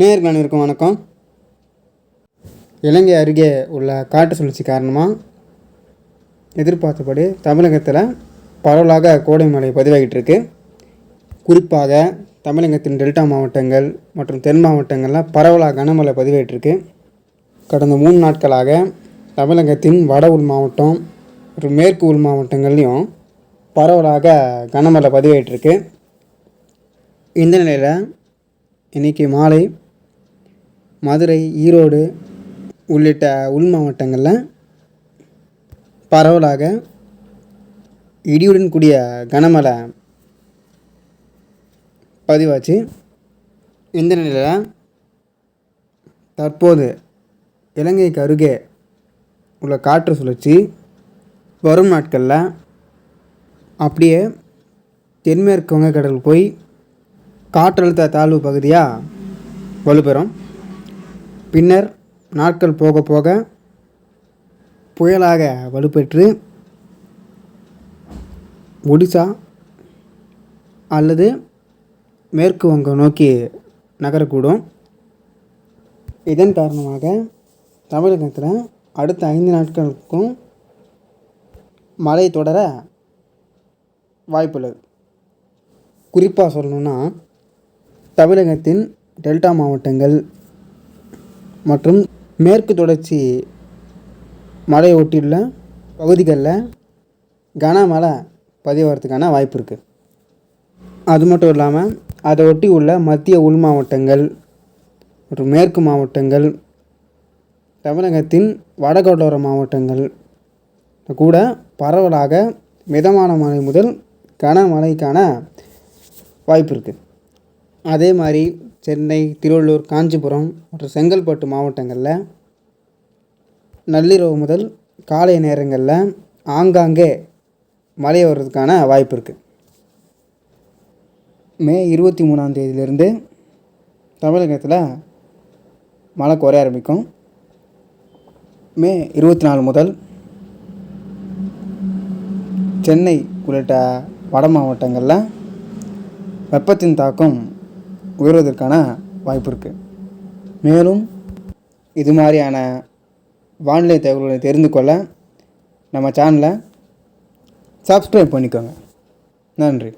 நேர்கள் அனைவருக்கும் வணக்கம். இலங்கை அருகே உள்ள காட்டு சுழற்சி காரணமாக எதிர்பார்த்தபடி தமிழகத்தில் பரவலாக கோடை மழை பதிவாகிட்டு இருக்கு குறிப்பாக தமிழகத்தின் டெல்டா மாவட்டங்கள் மற்றும் தென் மாவட்டங்களில் பரவலாக கனமழை பதிவாகிட்டுருக்கு. கடந்த மூணு நாட்களாக தமிழகத்தின் வட உள் மாவட்டம் மற்றும் மேற்கு உள் மாவட்டங்கள்லையும் பரவலாக கனமழை பதிவாகிட்டுருக்கு. இந்த நிலையில் இன்றைக்கி மாலை மதுரை ஈரோடு உள்ளிட்ட உள் மாவட்டங்களில் பரவலாக இடியுடன் கூடிய கனமழை பதிவாச்சு. இந்த நிலையில் தற்போது இலங்கைக்கு அருகே உள்ள காற்று சுழற்சி வரும் நாட்களில் அப்படியே தென்மேற்கு வங்கக்கடல் போய் காற்றழுத்த தாழ்வு பகுதியாக வலுப்பெறும். பின்னர் நாட்கள் போக போக புயலாக வலுப்பெற்று ஒடிசா அல்லது மேற்கு வங்கம் நோக்கி நகரக்கூடும். இதன் காரணமாக தமிழகத்தில் அடுத்த ஐந்து நாட்களுக்கும் மழை தொடர வாய்ப்புள்ளது. குறிப்பாக சொல்லணுன்னா தமிழகத்தின் டெல்டா மாவட்டங்கள் மற்றும் மேற்கு தொடர்ச்சி மலையை ஒட்டியுள்ள பகுதிகளில் கனமழை பதிவாகிறதுக்கான வாய்ப்பு இருக்குது அது மட்டும் இல்லாமல் அதை ஒட்டி உள்ள மத்திய உள் மாவட்டங்கள் மற்றும் மேற்கு மாவட்டங்கள் தமிழகத்தின் வடகடலோர மாவட்டங்கள் கூட பரவலாக மிதமான மழை முதல் கனமழைக்கான வாய்ப்பு இருக்குது அதே மாதிரி சென்னை திருவள்ளூர் காஞ்சிபுரம் மற்றும் செங்கல்பட்டு மாவட்டங்களில் நள்ளிரவு முதல் காலை நேரங்களில் ஆங்காங்கே மழை வர்றதுக்கான வாய்ப்பு இருக்குது மே இருபத்தி மூணாம் தேதியிலிருந்து தமிழகத்தில் மழை குறைய ஆரம்பிக்கும். மே இருபத்தி நாலு முதல் சென்னை உள்ளிட்ட வட மாவட்டங்களில் வெப்பத்தின் தாக்கம் உயர்வதற்கான வாய்ப்பு இருக்குது மேலும் இது மாதிரியான வானிலை தகவல்களை தெரிந்து கொள்ள நம்ம சேனலை சப்ஸ்கிரைப் பண்ணிக்கோங்க. நன்றி.